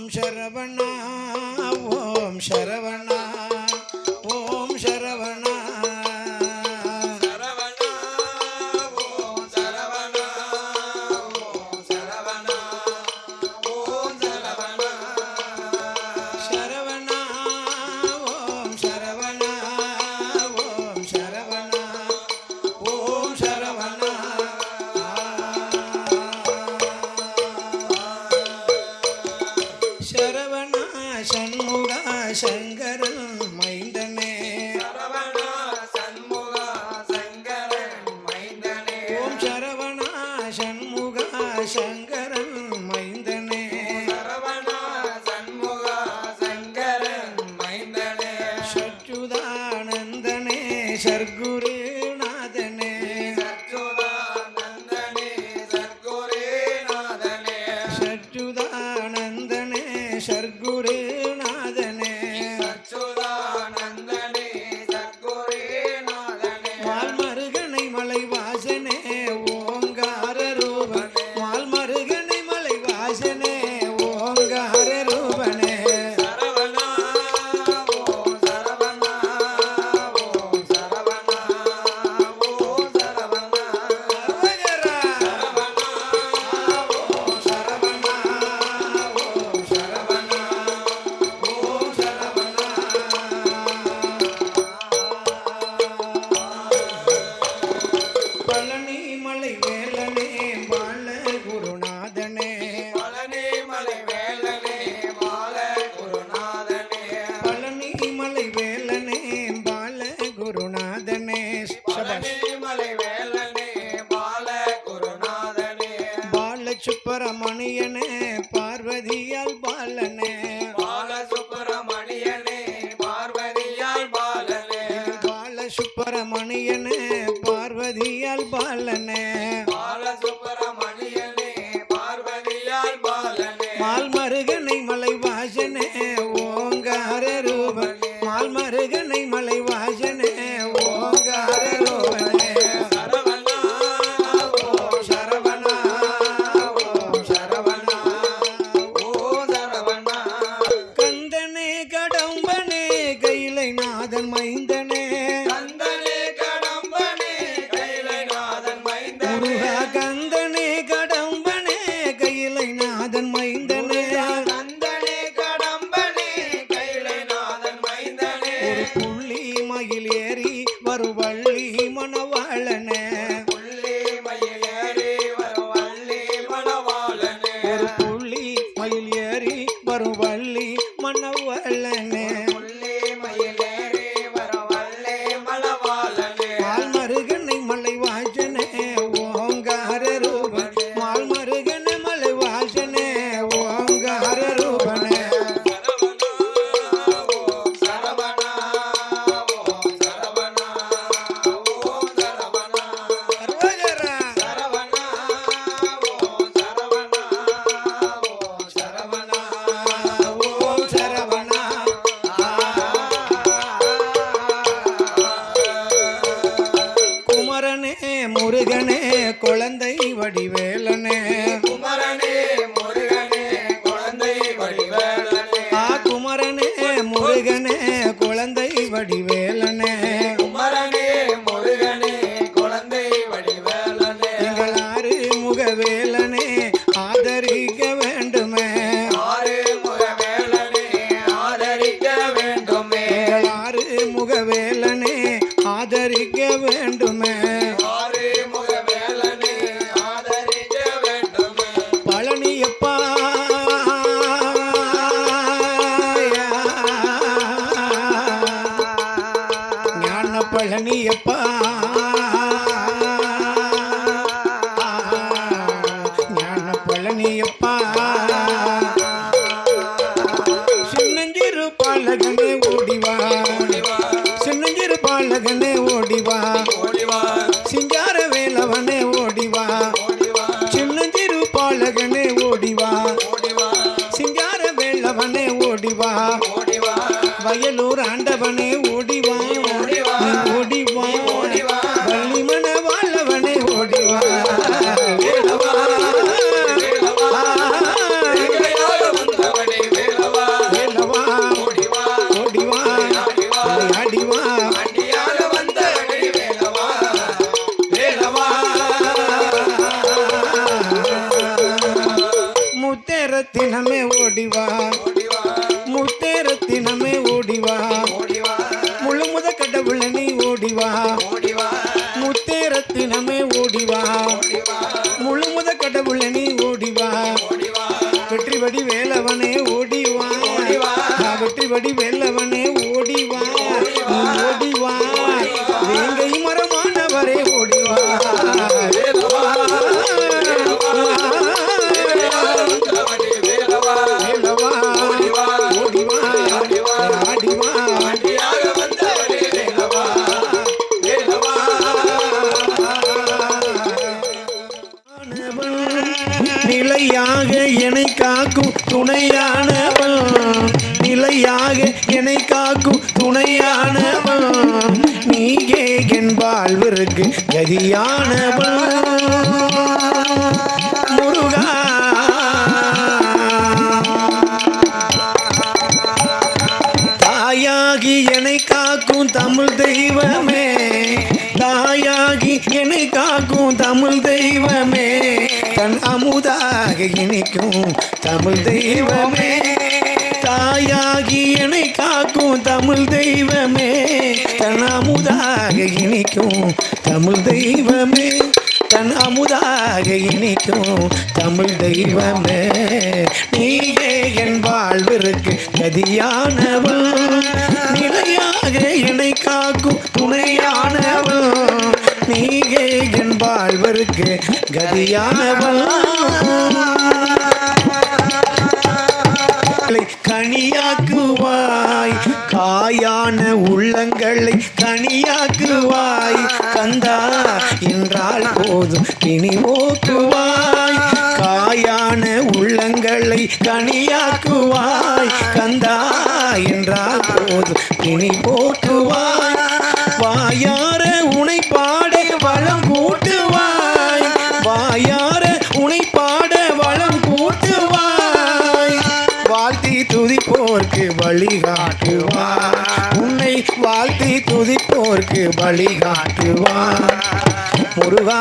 ஓம் சரவணா ஓம் சரவணா. சுப்பிரமணியனே பார்வதியால் பாலனே. பால சுப்பிரமணியனே பார்வதியால் பாலனே. பால சுப்பிரமணியனே பார்வதியால் பாலனே. பால சுப்பிரமணியனே பார்வதியால் பாலனே. mãe காக்கும் தமிழ் தெய்வமே. தாயாகி என்னை காக்கும் தமிழ் தெய்வமே. தன் அமுதாக இனிக்கும் தமிழ் தெய்வமே. தாயாகி என்னை காக்கும் தமிழ் தெய்வமே. தன் அமுதாக இனிக்கும் தமிழ் தெய்வமே. தன் அமுதாக இனிக்கும் தமிழ் தெய்வமே. நீயே என் வாழ்விற்கு கதியானவள். நிலைய நிலையாக என்னை காக்கும் துணையானவள். நீயே என் வாழ்வருக்கு கதியானவள். கனியாக்குவாய் காயான உள்ளங்களை கனியாக்குவாய். கந்தா என்றால் போதும் இனி ஓக்குவாய். காயான உள்ளங்களை கனியாக்குவாய். கந்தா என்றால் போது இனி போக்குவாய் வாயார உனை பாட வளம் கூட்டுவாய். வாயார உனை பாட வளம் கூட்டுவாய். வாழ்த்தி துதிப்போர்க்கு வழிகாட்டுவார் உன்னை வாழ்த்தி துதிப்போர்க்கு வழிகாட்டுவார் முருகா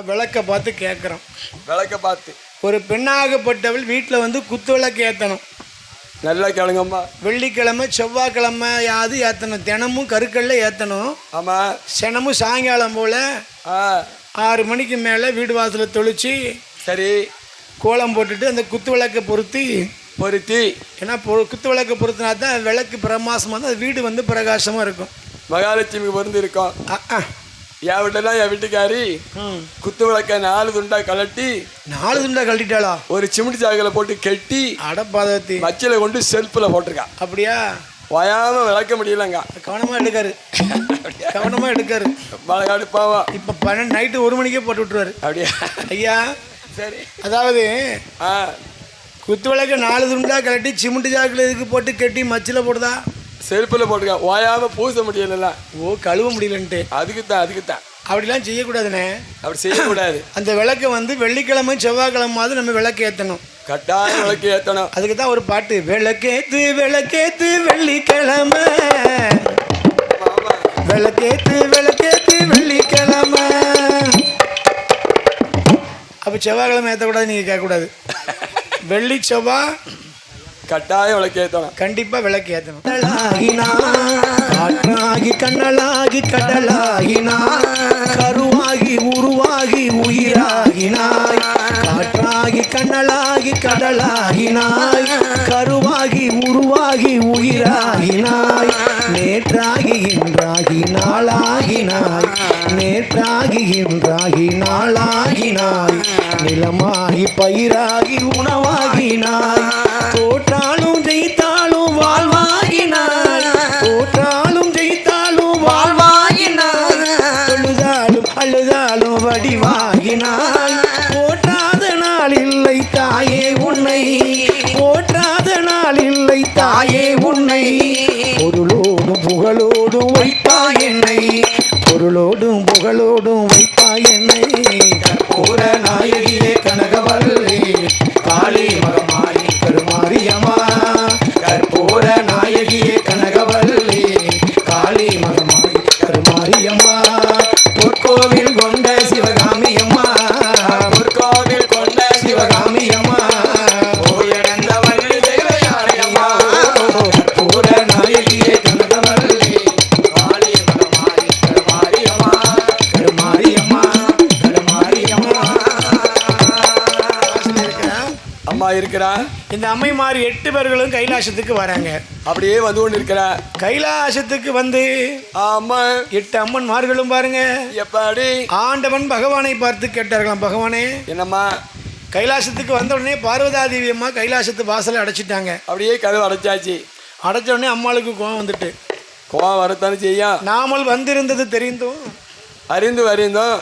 நம்ம விளக்க பார்த்து கேட்குறோம். விளக்க பார்த்து. ஒரு பெண்ணாகப்பட்டவள் வீட்டில் வந்து குத்து விளக்கு ஏற்றணும் நல்லா கேளுங்கம்மா. வெள்ளிக்கிழமை செவ்வாய்க்கிழமை யாது ஏற்றணும் தினமும் கருக்கல்ல ஏற்றணும் ஆமா. தினமும் சாயங்காலம் போல் ஆறு மணிக்கு மேலே வீடு வாசலை தொளிச்சு சரி. கோலம் போட்டுட்டு அந்த குத்து விளக்கை பொருத்தி பொருத்தி. ஏன்னா பொ- குத்து விளக்கை பொருத்தினா தான் விளக்கு பிரமாசமாக தான் வீடு வந்து பிரகாசமாக இருக்கும். மகாலட்சுமிக்கு பொருந்து இருக்கோம். என் வீட்டெல்லாம் என் வீட்டுக்காரி. குத்து விளக்க நாலு துண்டா கலட்டி நாலு துண்டா கழட்டிட்டாளா? ஒரு சிமிட்டி சாக்கில் போட்டு கெட்டி அடப்பாதத்தி மச்சில கொண்டு செல்ஃபில் போட்டிருக்கா. அப்படியா? வயாம விளக்க முடியலங்க. கவனமாக எடுக்காரு. கவனமாக எடுக்காரு. மழைக்காடு பாவம் இப்போ பன்னெண்டு நைட்டு ஒரு மணிக்கே போட்டு விட்ருவாரு அப்படியா? ஐயா சரி. அதாவது குத்து விளக்கு நாலு துண்டா கழட்டி சிமெண்ட் ஜாக்கில் இதுக்கு போட்டு கட்டி மச்சில் போடுதா? செருப்பில் போட்டுக்க ஓயாம பூச முடியல ஓ கழுவ முடியலன்ட்டு. அதுக்கு தான் அதுக்கு தான் அப்படிலாம் செய்யக்கூடாதுண்ணே. அப்படி செய்யக்கூடாது. அந்த விளக்கை வந்து வெள்ளிக்கிழமை செவ்வாய்க்கிழமாவது நம்ம விளக்கு ஏற்றணும் கட்டாயம் விளக்கு ஏற்றணும் அதுக்கு தான் ஒரு பாட்டு விளக்கேத்து விளக்கேத்து வெள்ளிக்கிழமை. விளக்கேத்து விளக்கேத்து வெள்ளிக்கிழமை. அப்போ செவ்வாய்க்கிழமை ஏற்றக்கூடாது நீங்கள் கேட்கக்கூடாது. வெள்ளி செவ்வாய் கட்டாயம் விளக்கு ஏற்றணும் கண்டிப்பாக விளக்கு ஏற்றணும் கடலாகினா காற்றாகி கண்ணலாகி கடலாகினா கருவாகி உருவாகி உயிராகினாய் காற்றாகி கண்ணலாகி கடலாகினாய் கருவாகி உருவாகி உயிராகினாய் நேற்றாகி இன்றாகி நாளாகினாய் நேற்றாகி இன்றாகி நாளாகினாய் நிலமாகி பயிராகி உணவாகினாய் தோற்றாலும் இந்த அம்மைமார் எட்டு பேர்களும் கைலாசத்துக்கு வராங்க. அப்படியே வந்து கொண்டு இருக்கிறா கைலாசத்துக்கு வந்து ஆமா எட்டு அம்மன்மார்களும் பாருங்க. எப்படி? ஆண்டவன் பகவானை பார்த்து கேட்டார்களாம். பகவானே என்னம்மா? கைலாசத்துக்கு வந்த உடனே பார்வதாதேவி அம்மா கைலாசத்து வாசலை அடைச்சிட்டாங்க. அப்படியே கதவு அடைச்சாச்சு. அடைச்ச உடனே அம்மாளுக்கு கோவம் வந்துட்டு. கோவம் வரத்தானே செய்யும்? நாமல் வந்திருந்தது தெரிந்தும் அறிந்து அறிந்தோம்.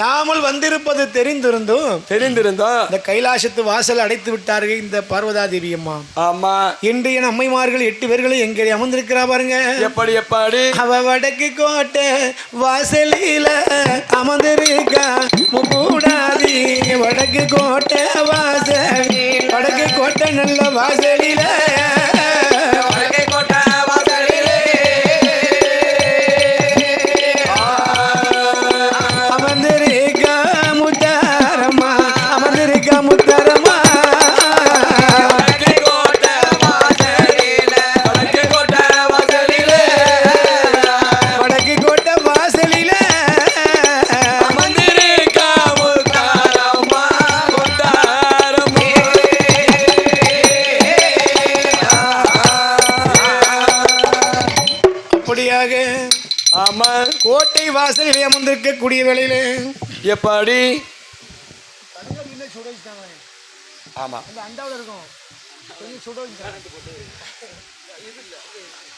நாமல் வந்திருப்பது தெரிந்திருந்தும் தெரிந்திருந்தோம். இந்த கைலாசத்து வாசல் அடைத்து விட்டார்கள் இந்த பார்வதாதேவி அம்மா. ஆமா. இன்று என் அம்மைமார்கள் எட்டு பேர்களும் எங்கே அமர்ந்திருக்கிறா பாருங்க. எப்படி எப்படி? அவ வடக்கு கோட்டை வாசலில அமர்ந்திருக்கா. முக்கூடாதி வடக்கு கோட்டை வாசல் வடக்கு கோட்டை நல்ல வாசலில. எப்படி ஆமா.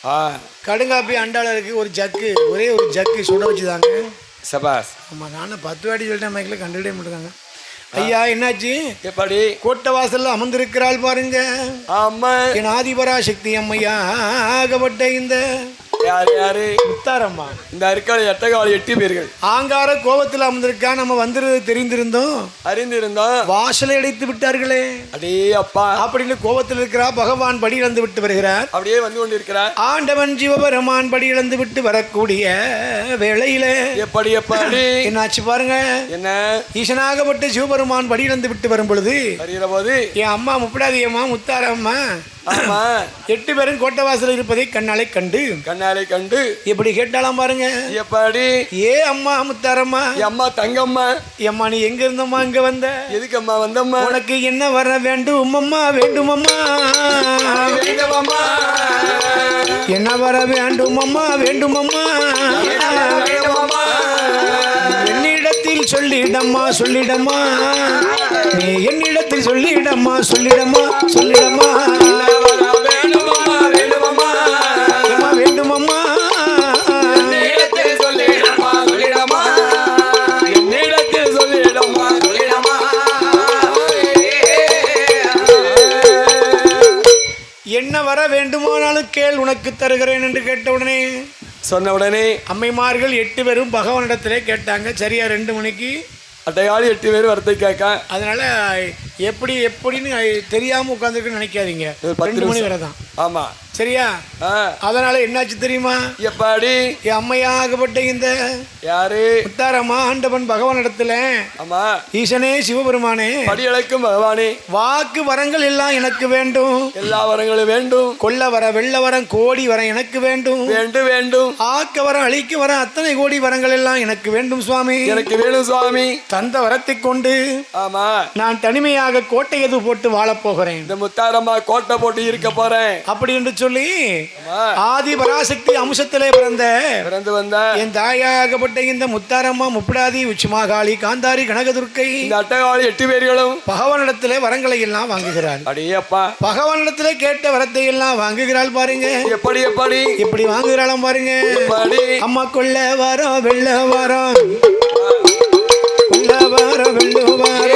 ஆ. கடுங்காப்பி அண்டாளருக்கு ஒரு ஜக்கு. ஒரே ஒரு ஜக்கு சுட வச்சுதாங்க. சபாஸ் ஆமாம் நானும் பத்து வாட்டி சொல்லிட்டேன் மைக்கில் கண்டுகிட்டே மாட்டாங்க ஐயா என்னாச்சு? எப்படி? கோட்டை வாசல்ல அமர்ந்திருக்கிறாள் பாருங்க. ஆமா. என் ஆதிபராசக்தி அம்மையா ஆகப்பட்ட இந்த யாரு யாரு? முத்தாரம்மா. இந்த அருக்கால எட்டகால எட்டு பேர்கள் ஆங்கார கோபத்தில் அமர்ந்திருக்கா? நம்ம வந்துருது தெரிந்திருந்தோம். அறிந்திருந்தோம். வாசலை அடைத்து விட்டார்களே. அடே அப்பா. அப்படின்னு கோபத்தில் இருக்கிறா பகவான் படி இழந்து விட்டு வருகிறார். அப்படியே வந்து கொண்டிருக்கிறார். ஆண்டவன் சிவபெருமான் படி இழந்து விட்டு வரக்கூடிய வேளையில. எப்படி எப்படி? என்னாச்சு பாருங்க. என்ன? ஈசனாகப்பட்ட சிவபெருமான் படி இழந்து விட்டு வரும் பொழுது வருகிற போது? என் அம்மா முப்படாதி அம்மா முத்தாரம்மா ஆமா. எட்டு பேரும் கோட்டை வாசல் இருப்பதை கண்ணாலே கண்டு. கண்ணாலை கண்டு. எப்படி கேட்டாலாம் பாருங்க. எப்படி? ஏ அம்மா முத்தாரம்மா. அம்மா தங்கம்மா. அம்மா நீ எங்க இருந்தம்மா இங்க வந்த? எதுக்கம்மா வந்தம்மா? உனக்கு என்ன வர வேண்டும் அம்மா வேண்டும் அம்மா. என்ன வர வேண்டும் அம்மா வேண்டும் அம்மா. என்னிடத்தில் சொல்லிடம்மா சொல்லிடம்மா. நீ என்னிடத்தில் சொல்லிடம்மா சொல்லிடம்மா சொல்லிடம்மா. என்ன வர வேண்டுமானாலும் கேள் உனக்கு தருகிறேன் என்று கேட்ட உடனே. சொன்ன உடனே அம்மைமார்கள் எட்டு பேரும் பகவானிடத்திலே கேட்டாங்க. சரியா ரெண்டு மணிக்கு? அட்டையாளி எட்டு பேர் வரத்தை கேட்க. அதனால எப்படி எப்படின்னு தெரியாம உட்காந்துருக்குன்னு நினைக்காதீங்க. ரெண்டு மணி. வரை தான் ஆமா. சரியா? அதனால என்னாச்சு தெரியுமா? எப்படி? என் அம்மையாகப்பட்ட இந்த யாரு? முத்தாரம்மா ஆண்டவன் பகவானிடத்துல ஆமா. ஈசனே சிவபெருமானே. படியழைக்கும் பகவானே. வாக்கு வரங்கள் எல்லாம் எனக்கு வேண்டும். எல்லா வரங்களும் வேண்டும். கொல்ல வர வெள்ள வரம் கோடி வரம் எனக்கு வேண்டும். வேண்டும் வேண்டும். ஆக்க வரம் அழிக்க வரம் அத்தனை கோடி வரங்கள் எல்லாம் எனக்கு வேண்டும் சுவாமி. எனக்கு வேணும் சுவாமி. தந்த வரத்தை கொண்டு ஆமா. நான் தனிமையாக கோட்டை எது போட்டு வாழப் போகிறேன் இந்த முத்தாரம்மா கோட்டை போட்டு இருக்க போறேன். அப்படி என்று சொல்லி ஆதி பராசக்தி அம்சத்திலே பிறந்த பிறந்து வந்த என் தாயாகப்பட்ட இந்த முத்தாரம்மா முப்படாதி உச்சிமாகாளி காந்தாரி கனகதுர்க்கை இந்த அட்டகாளி எட்டு பேர்களும் பகவானிடத்திலே வரங்களை எல்லாம் வாங்குகிறாள். அடியப்பா. பகவானிடத்திலே கேட்ட வரத்தை எல்லாம் வாங்குகிறாள் பாருங்க. எப்படி எப்படி? எப்படி வாங்குகிறாளாம் பாருங்க. அம்மா கொள்ள வரோம் வெள்ள வரோம் இடமதியில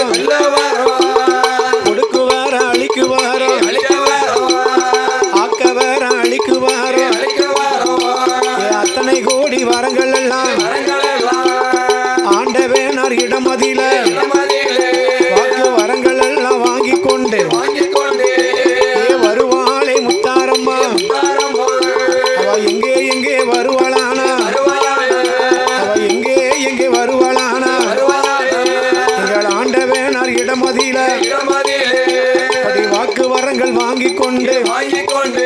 வாங்கி கொண்டு வாங்கிக் கொண்டு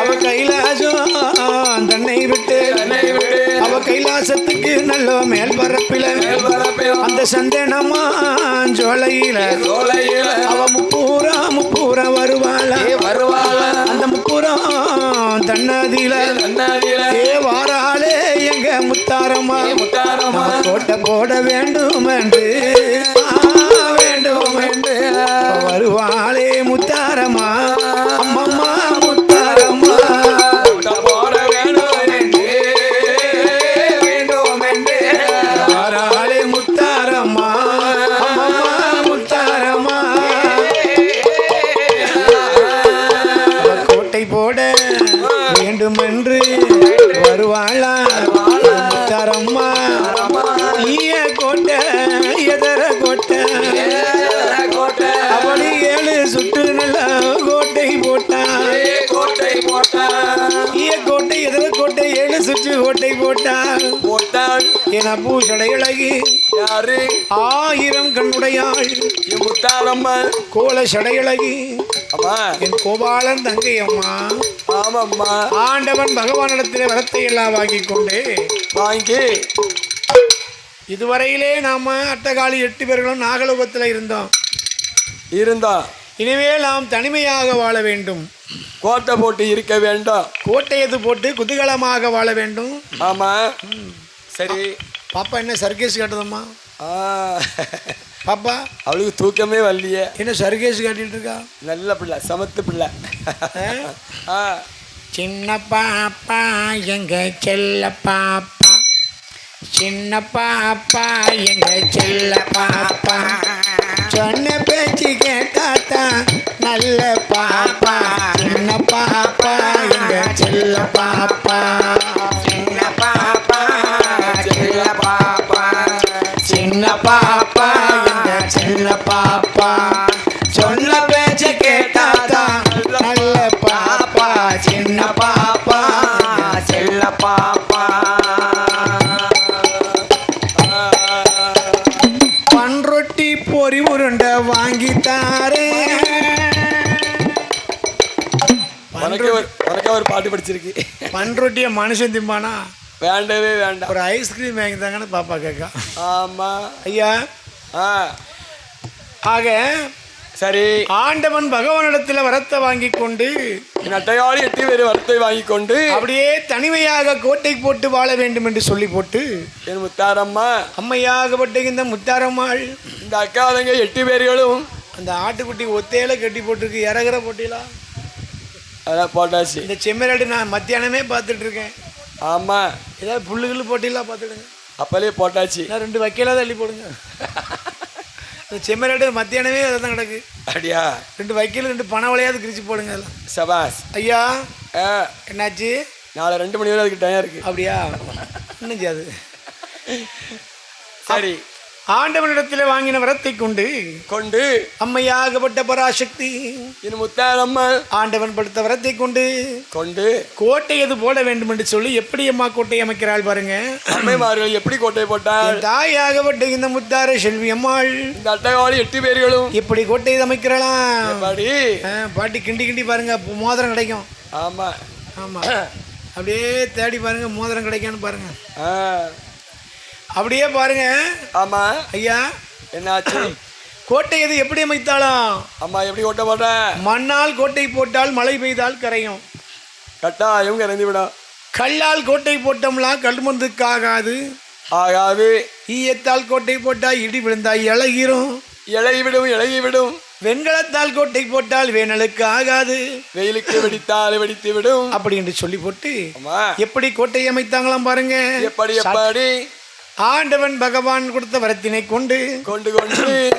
அவ கைலாசம் தன்னை விட்டு என்னை விடு அவ கைலாசத்துக்கு நல்ல மேல் பரப்பில அந்த சந்தனமா ஜோலையில சோலையில அவ முப்பூரா முப்பூரா வருவாளா? வருவாள? அந்த முப்பூரம் தன்னதியில ஏ வாராளே எங்க முத்தாரம்மா? நம்ம கோட்டை போட வேண்டும் என்று என பூசடை அழகி யாரு? ஆயிரம் கண்ணுடையாள் என் முத்தாரம்மா கோல சடையழகி அம்மா. என் கோபாலன் தங்கை அம்மா. ஆமாம்மா. ஆண்டவன் பகவானிடத்திலே வரத்தை எல்லாம் வாங்கி கொண்டு வாங்கி. இதுவரையிலே நாம அட்டகாலி எட்டு பேர்களும் நாகலோகத்தில் இருந்தோம். இருந்தா. இனிமேல் நாம் தனிமையாக வாழ வேண்டும். கோட்டை போட்டு இருக்க வேண்டாம். கோட்டையது போட்டு குதூகலமாக வாழ வேண்டும்? ஆமா. சரி. பாப்பா என்ன சர்க்கேஸ் காட்டுதம்மா? பாப்பா? அவளுக்கு தூக்கமே வரலையே. என்ன சர்க்கேஸ் காட்டிட்டு இருக்கா? நல்ல பிள்ளை சமத்து பிள்ளை. சின்ன பாப்பா எங்க செல்ல பாப்பா. சின்ன பாப்பா எங்க செல்ல பாப்பா. சொன்ன பேச்சு கேட்டாத்தா நல்ல பாப்பா. சின்ன பாப்பா எங்க செல்ல பாப்பா. செல்ல பாப்பா சொன்ன பேச்சு கேட்டாத்தா நல்ல பாப்பா சின்ன பாப்பா செல்ல பாப்பா. பன்ரொட்டி பொறி உருண்டை வாங்கி தாரே உனக்கு ஒரு பாட்டு படிச்சிருக்கு. பன்ரொட்டியை மனுஷன் திம்பானா? வேண்டவே வேண்டாம். ஒரு ஐஸ்கிரீம் வாங்கி தாங்கன்னு பாப்பா கேட்கா. ஆமா. ஐயா ஆ. ஆக சரி. ஆண்டவன் பகவானிடத்தில் வரத்தை வாங்கி கொண்டு என் அட்டையாளி எட்டு பேர் வரத்தை வாங்கி கொண்டு அப்படியே தனிமையாக கோட்டை போட்டு வாழ வேண்டும் என்று சொல்லி போட்டு என் முத்தாரம்மா அம்மையாகப்பட்ட இந்த முத்தாரம்மாள் இந்த அக்காதங்க எட்டு பேர்களும் அந்த ஆட்டுக்குட்டி ஒத்தையில கட்டி போட்டிருக்கு இறகுற போட்டிலாம் அதான் போட்டாச்சு. இந்த செம்மறியாடு நான் மத்தியானமே பார்த்துட்டு இருக்கேன். ஆமா. ஏதாவது புல்லுகள் போட்டிலாம் பார்த்துடுங்க. அப்பலே போட்டாச்சு. நான் ரெண்டு வைக்கலாக தள்ளி போடுங்க. இந்த செம்மறியாடு மத்தியானமே அதை தான் கிடக்கு. அப்படியா? ரெண்டு வைக்கல் ரெண்டு பணவளையாவது கிரிச்சு போடுங்க அதெல்லாம் சபாஸ் ஐயா என்னாச்சு? நாளை ரெண்டு மணி வரை அதுக்கு டைம் இருக்கு. அப்படியா? இன்னும் செய்யாது சரி. ஆண்டவனிடத்தில் வாங்கின வரத்தை கொண்டு கொண்டு அம்மையாகப்பட்ட பராசக்தி என் முத்தாரம்மா ஆண்டவன் படுத்த வரத்தை கொண்டு கொண்டு கோட்டை எது போட வேண்டும் என்று சொல்லி எப்படி அம்மா கோட்டை அமைக்கிறாள் பாருங்க. அம்மைமார்கள் எப்படி கோட்டை போட்டால் தாயாகப்பட்ட இந்த முத்தார செல்வி அம்மாள் இந்த அட்டையாளி எட்டு பேர்களும் எப்படி கோட்டை அமைக்கிறாளாம்? படி பாட்டி கிண்டி கிண்டி பாருங்க மோதிரம் கிடைக்கும். ஆமா. ஆமா. அப்படியே தேடி பாருங்க மோதிரம் கிடைக்கான்னு பாருங்க. அப்படியே பாருங்க. ஆமா. ஐயா என்னாச்சு? கோட்டை எது எப்படி அமைத்தாளாம் அம்மா எப்படி கோட்டை போட்ட மண்ணால் கோட்டை போட்டால் மழை பெய்தால் கரையும். கட்டாயம் இறந்து விடும் கல்லால் கோட்டை போட்டோம்லாம் கல்மந்துக்கு ஆகாது. ஆகாது. ஈயத்தால் கோட்டை போட்டால் இடி விழுந்தா இழகிரும் இலகி விடும் இலகி விடும். வெண்கலத்தால் கோட்டை போட்டால் வேனலுக்கு ஆகாது. வெயிலுக்கு வெடித்தால் வெடித்து விடும். அப்படி என்று சொல்லி போட்டு அம்மா எப்படி கோட்டை அமைத்தாங்களாம் பாருங்க. எப்படி எப்படி? ஆண்டவன் பகவான் கொடுத்த வரத்தினை கொண்டு கொண்டு கொண்டு